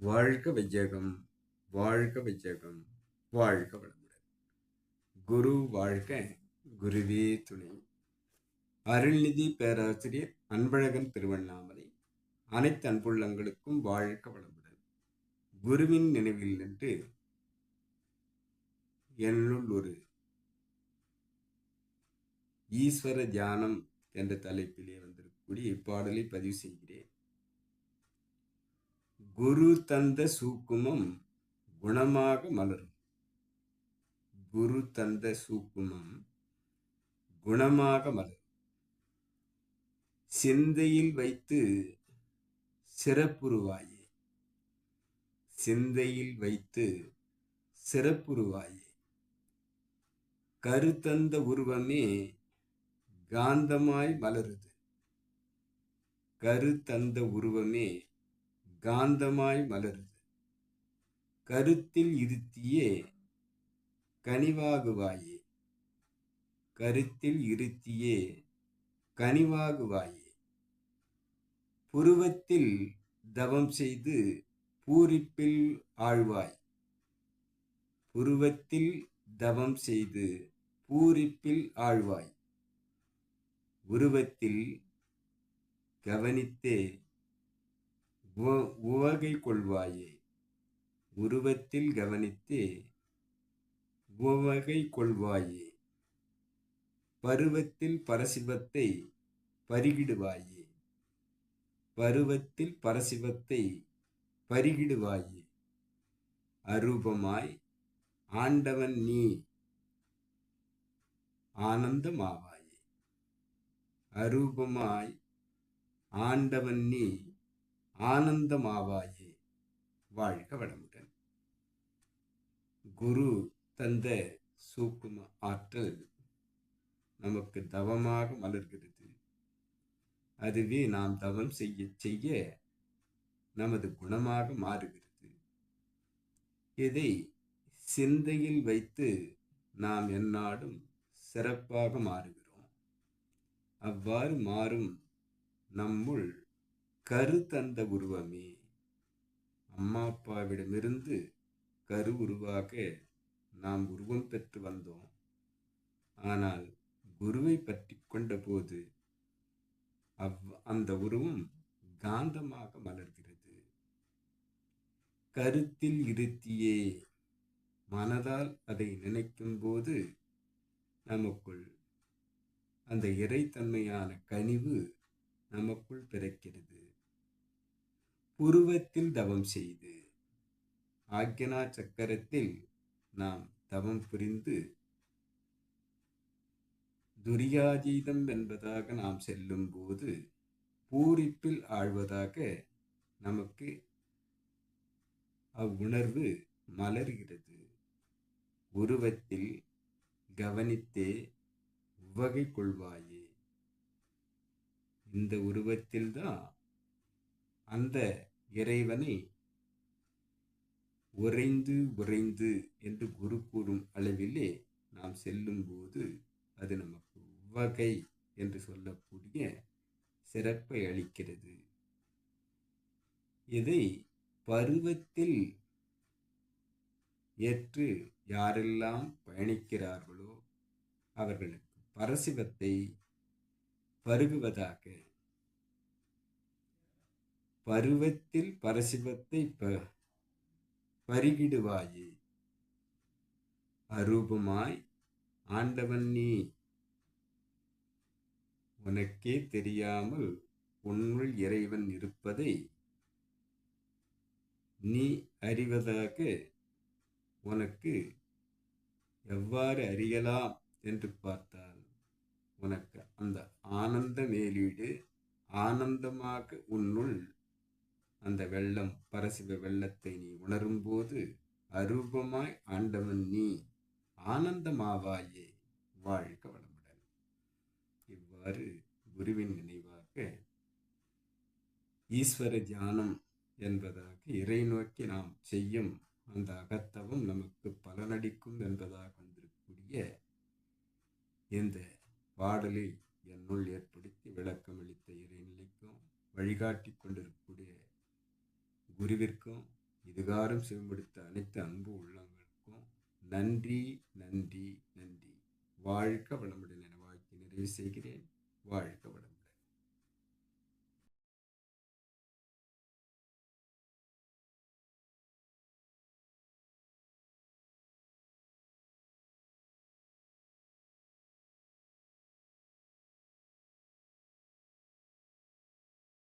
வாழ்க வையகம் வாழ்க வையகம் வாழ்க வளமுடன். குரு வாழ்க குருவே துணை. அருள்நிதி பேராசிரியர் அன்பழகன் திருவண்ணாமலை. அனைத்து அன்புள்ளங்களுக்கும் வாழ்க வளமுடன். குருவின் நினைவில் நின்று என்னுள் ஒரு ஈஸ்வர தியானம் என்ற தலைப்பிலே வந்திருக்கக்கூடிய இப்பாடலை பதிவு செய்கிறேன். குரு தந்த சூக்குமம் குணமாக மலரும். குரு தந்த சூக்குமம் குணமாக மலரும். சிந்தையில் வைத்து சிறப்புருவாயே. சிந்தையில் வைத்து சிறப்புருவாயே. கருத்தந்த உருவமே காந்தமாய் மலருது. கருத்தந்த உருவமே காந்தமாய் மலருது. கருத்தில் இருத்தியே கனிவாகுவாயே. கருத்தில் இருத்தியே கனிவாகுவாயே. புருவத்தில் தவம் செய்து பூரிப்பில் ஆழ்வாய். புருவத்தில் தவம் செய்து பூரிப்பில் ஆழ்வாய். உருவத்தில் கவனித்தே உவகை கொள்வாயே. உருவத்தில் கவனித்து. உவகை கொள்வாயே. பருவத்தில் பரசிவத்தை பருகிடுவாயே. பருவத்தில் பரசிவத்தை பருகிடுவாயே. அரூபமாய் ஆண்டவன் நீ ஆனந்தமாவாயே. அரூபமாய் ஆண்டவன் நீ ஆனந்தமாவாயே. வாழ்க வளமுடன். குரு தந்த சூக்கும ஆற்றல் நமக்கு தவமாக மலர்கிறது. அதுவே நாம் தவம் செய்ய செய்ய நமது குணமாக மாறுகிறது. இதை சிந்தையில் வைத்து நாம் எந்நாடும் சிறப்பாக மாறுகிறோம். அவ்வாறு மாறும் நம்முள் கரு தந்த உருவமே. அம்மா அப்பாவிடமிருந்து கரு உருவாக நாம் உருவம் பெற்று வந்தோம். ஆனால் குருவை பற்றி கொண்ட போது அவ் அந்த உருவம் காந்தமாக மலர்கிறது. கருத்தில் இருத்தியே. மனதால் அதை நினைக்கும் போது நமக்குள் அந்த இறைத்தன்மையான கனிவு நமக்குள் பிறக்கிறது. உருவத்தில் தவம் செய்து ஆக்யனா சக்கரத்தில் நாம் தவம் புரிந்து துரியாதீதம் என்பதாக நாம் செல்லும் போது பூரிப்பில் ஆழ்வதாக நமக்கு அவ்வுணர்வு மலர்கிறது. உருவத்தில் கவனித்தே உவகை கொள்வாயே. இந்த உருவத்தில்தான் அந்த இறைவனை உறைந்து உறைந்து என்று குரு கூறும் அளவிலே நாம் செல்லும்போது அது நமக்கு உவகை என்று சொல்லக்கூடிய சிறப்பை அளிக்கிறது. இதை பருவத்தில் ஏற்று யாரெல்லாம் பயணிக்கிறார்களோ அவர்களுக்கு பரசிவத்தை பருகுவதாக பருவத்தில் பரசிவத்தை ப பருகிடுவாயே. அரூபமாய் ஆண்டவன் நீ. உனக்கே தெரியாமல் உன்னுள் இறைவன் இருப்பதை நீ அறிவதாக உனக்கு எவ்வாறு அறியலாம் என்று பார்த்தால் உனக்கு அந்த ஆனந்த மேலீடு ஆனந்தமாக உன்னுள் அந்த வெள்ளம் பரசிவ வெள்ளத்தை நீ உணரும்போது அரூபமாய் ஆண்டவன் நீ ஆனந்தமாவாயே. வாழ்க வளமுடன். இவ்வாறு குருவின் நினைவாக ஈஸ்வர தியானம் என்பதாக இறை நோக்கி நாம் செய்யும் அந்த அகத்தவம் நமக்கு பலனடிக்கும் என்பதாக வந்திருக்கக்கூடிய இந்த பாடலை என்னுள் ஏற்படுத்தி விளக்கமளித்த இறைநிலைக்கும் வழிகாட்டி கொண்டிருக்கும் குருவிற்கும் இதுகாரம் செவிமடுத்த அனைத்து அன்பு உள்ளங்களுக்கும் நன்றி நன்றி நன்றி. வாழ்க வளமுடன் என வாழ்க்கை நிறைவு செய்கிறேன். வாழ்க வளம்